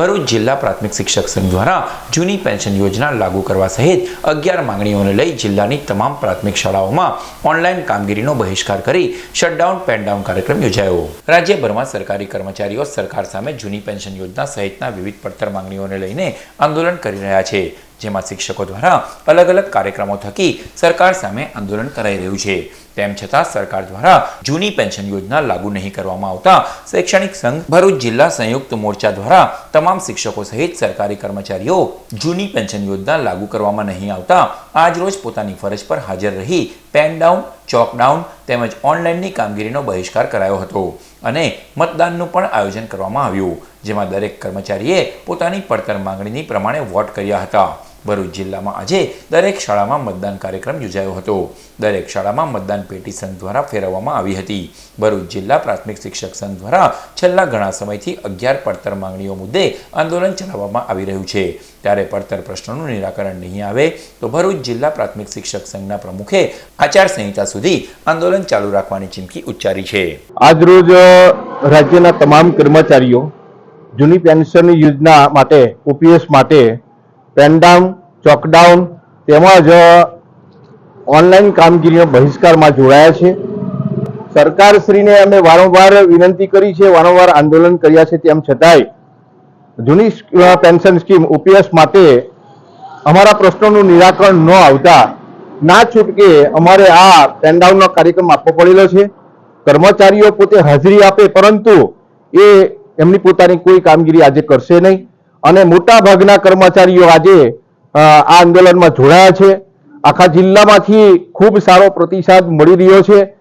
ભરૂચ જિલ્લા પ્રાથમિક શિક્ષક સંઘ દ્વારા જૂની પેન્શન યોજના લાગુ કરવા સહિત અગિયાર માંગણીઓને લઈ જિલ્લાની તમામ પ્રાથમિક શાળાઓમાં ઓનલાઈન કામગીરીનો બહિષ્કાર કરી શટડાઉન, પેનડાઉન કાર્યક્રમ યોજાયો. રાજ્યભરમાં સરકારી કર્મચારીઓ સરકાર સામે જૂની પેન્શન યોજના સહિતના વિવિધ પડતર માંગણીઓને લઈને આંદોલન કરી રહ્યા છે, જેમાં શિક્ષકો દ્વારા અલગ અલગ કાર્યક્રમો થકી સરકાર સામે આંદોલન કરાઈ રહ્યું છે. તેમ છતાં સરકાર દ્વારા જૂની પેન્શન યોજના લાગુ નહીં કરવામાં આવતા શૈક્ષણિક સંઘ, ભરૂચ જિલ્લા સંયુક્ત મોરચા દ્વારા તમામ શિક્ષકો સહિત સરકારી કર્મચારીઓ જૂની પેન્શન યોજના લાગુ કરવામાં નહીં આવતા, આજરોજ પોતાની ફરજ પર હાજર રહી પેન ડાઉન, ચોક ડાઉન તેમજ ઓનલાઈનની કામગીરીનો બહિષ્કાર કરાયો હતો અને મતદાનનું પણ આયોજન કરવામાં આવ્યું, જેમાં દરેક કર્મચારીએ પોતાની પડતર માંગણીની પ્રમાણે વોટ કર્યા હતા. ભરૂચ જિલ્લામાં આજે દરેક શાળામાં મતદાન કાર્યક્રમ યોજાયો હતો. દરેક શાળામાં મતદાન પેટી સંઘ દ્વારા ફેરવવામાં આવી હતી. ભરૂચ જિલ્લા પ્રાથમિક શિક્ષક સંઘ દ્વારા છેલ્લા ઘણા સમયથી અગિયાર પડતર માંગણીઓ મુદ્દે આંદોલન ચલાવવામાં આવી રહ્યું છે. ત્યારે પડતર પ્રશ્નોનું નિરાકરણ નહીં આવે તો ભરૂચ જિલ્લા પ્રાથમિક શિક્ષક સંઘના પ્રમુખે આચારસંહિતા સુધી આંદોલન ચાલુ રાખવાની ચીમકી ઉચ્ચારી છે. આજરોજ રાજ્યના તમામ કર્મચારીઓ જૂની પેન્શન યોજના માટે, ઓપીએસ માટે પેનડાઉન, ચોકડાઉન તેમજ ઓનલાઈન કામગીરીનો બહિષ્કારમાં જોડાયા છે. સરકારશ્રીને અમે વારંવાર વિનંતી કરી છે, વારંવાર આંદોલન કર્યા છે તેમ છતાંય જૂની પેન્શન સ્કીમ ઓપીએસ માટે અમારા પ્રશ્નોનું નિરાકરણ ન આવતા, ના છૂટકે અમારે આ પેનડાઉનનો કાર્યક્રમ આપવો પડેલો છે. કર્મચારીઓ પોતે હાજરી આપે, પરંતુ એ એમની પોતાની કોઈ કામગીરી આજે કરશે નહીં. અને મોટાભાગના કર્મચારીઓ આજે આ આંદોલનમાં જોડાયા છે. આખા જિલ્લામાંથી ખૂબ સારો પ્રતિસાદ મળી રહ્યો છે.